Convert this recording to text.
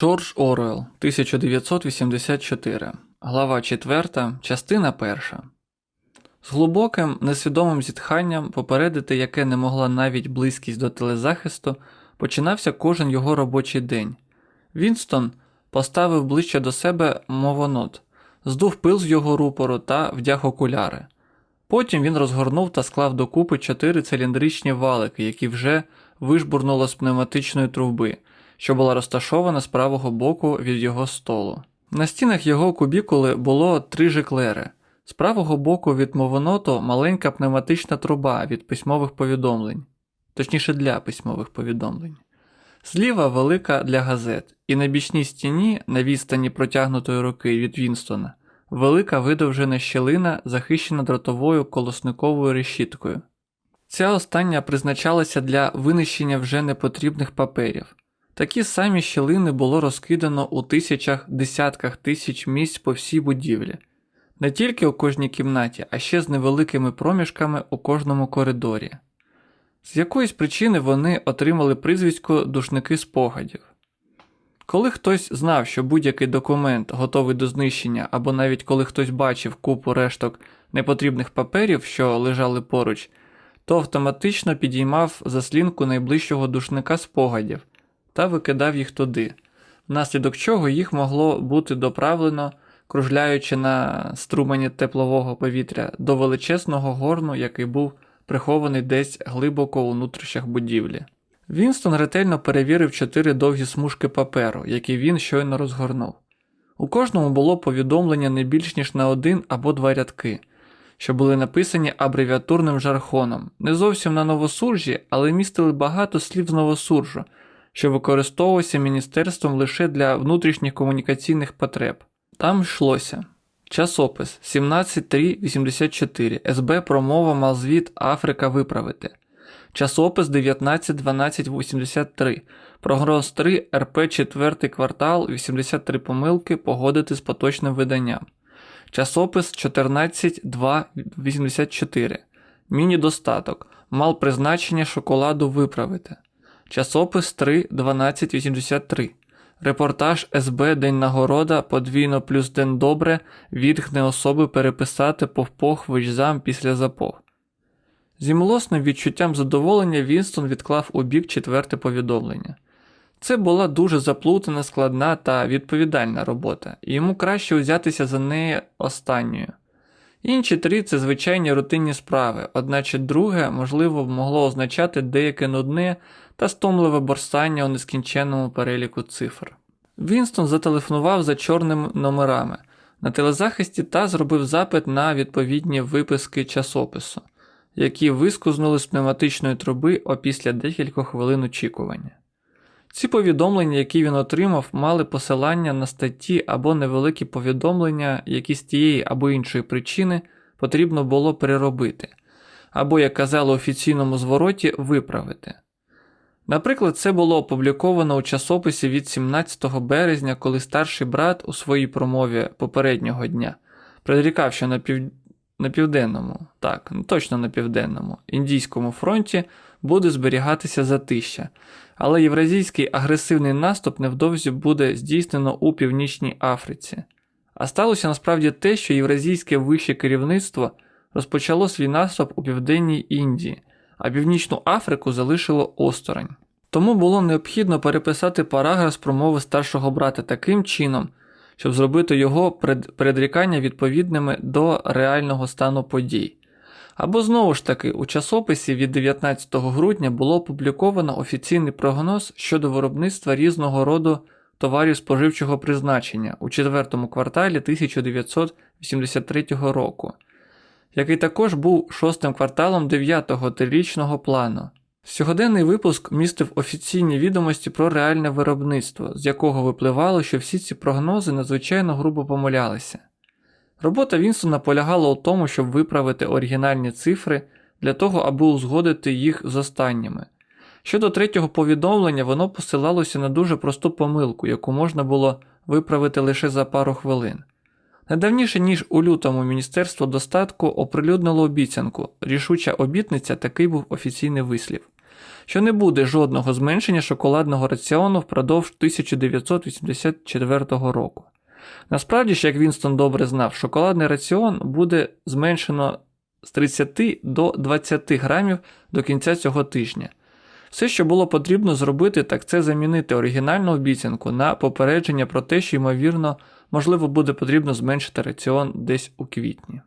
Джордж Оруелл, 1984, глава 4, частина 1. З глибоким, несвідомим зітханням, попередити яке не могла навіть близькість до телезахисту, починався кожен його робочий день. Вінстон поставив ближче до себе мовонот, здув пил з його рупору та вдяг окуляри. Потім він розгорнув та склав докупи чотири циліндричні валики, які вже вижбурнуло з пневматичної труби, що була розташована з правого боку від його столу. На стінах його кубікули було три жиклери. З правого боку від мовоноту маленька пневматична труба від письмових повідомлень, точніше для письмових повідомлень. Зліва велика для газет, і на бічній стіні, на відстані протягнутої руки від Вінстона, велика видовжена щілина, захищена дротовою колосниковою решіткою. Ця остання призначалася для винищення вже непотрібних паперів. Такі самі щілини було розкидано у тисячах, десятках тисяч місць по всій будівлі, не тільки у кожній кімнаті, а ще з невеликими проміжками у кожному коридорі. З якоїсь причини вони отримали прізвисько душники спогадів. Коли хтось знав, що будь-який документ готовий до знищення, або навіть коли хтось бачив купу решток непотрібних паперів, що лежали поруч, то автоматично підіймав заслінку найближчого душника спогадів та викидав їх туди, внаслідок чого їх могло бути доправлено, кружляючи на струмені теплового повітря до величезного горну, який був прихований десь глибоко у нутрощах будівлі. Вінстон ретельно перевірив чотири довгі смужки паперу, які він щойно розгорнув. У кожному було повідомлення не більш ніж на один або два рядки, що були написані абревіатурним жаргоном, не зовсім на новосуржі, але містили багато слів з новосуржу, що використовувався міністерством лише для внутрішніх комунікаційних потреб. Там йшлося. Часопис 17.3.84 СБ промова Малзвіт Африка виправити. Часопис 19.12.83 Прогноз 3 РП 4 квартал 83 помилки погодити з поточним виданням. Часопис 14.2.84 Міні-достаток. Мал призначення шоколаду виправити. Часопис 3.12.83 Репортаж СБ День нагорода подвійно плюс День добре відгне особи переписати повпох вичзам після запох. Зі млосним відчуттям задоволення Вінстон відклав у бік четверте повідомлення. Це була дуже заплутана, складна та відповідальна робота, і йому краще узятися за неї останньою. Інші три це звичайні рутинні справи, одначе друге, можливо, могло означати деяке нудне та стомливе борстання у нескінченному переліку цифр. Вінстон зателефонував за чорними номерами на телезахисті та зробив запит на відповідні виписки часопису, які вискузнули з пневматичної труби опісля декількох хвилин очікування. Ці повідомлення, які він отримав, мали посилання на статті або невеликі повідомлення, які з тієї або іншої причини потрібно було переробити, або, як казали у офіційному звороті, виправити. Наприклад, це було опубліковано у часописі від 17 березня, коли старший брат у своїй промові попереднього дня предрікав, що на, пів... на південному, так, точно на південному, індійському фронті буде зберігатися затища, але євразійський агресивний наступ невдовзі буде здійснено у Північній Африці. А сталося насправді те, що євразійське вище керівництво розпочало свій наступ у Південній Індії, а Північну Африку залишило осторонь. Тому було необхідно переписати параграф з промови старшого брата таким чином, щоб зробити його пред... предрікання відповідними до реального стану подій. Або знову ж таки, у часописі від 19 грудня було опубліковано офіційний прогноз щодо виробництва різного роду товарів споживчого призначення у четвертому кварталі 1983 року, який також був шостим кварталом 9-го трирічного плану. Сьогоденний випуск містив офіційні відомості про реальне виробництво, з якого випливало, що всі ці прогнози надзвичайно грубо помилялися. Робота Вінстона полягала у тому, щоб виправити оригінальні цифри для того, аби узгодити їх з останніми. Щодо третього повідомлення, воно посилалося на дуже просту помилку, яку можна було виправити лише за пару хвилин. Недавніше, ніж у лютому Міністерство достатку оприлюднило обіцянку, рішуча обітниця такий був офіційний вислів. що не буде жодного зменшення шоколадного раціону впродовж 1984 року. Насправді ж, як Вінстон добре знав, шоколадний раціон буде зменшено з 30 до 20 грамів до кінця цього тижня. Все, що було потрібно зробити, так це замінити оригінальну обіцянку на попередження про те, що, ймовірно, можливо, буде потрібно зменшити раціон десь у квітні.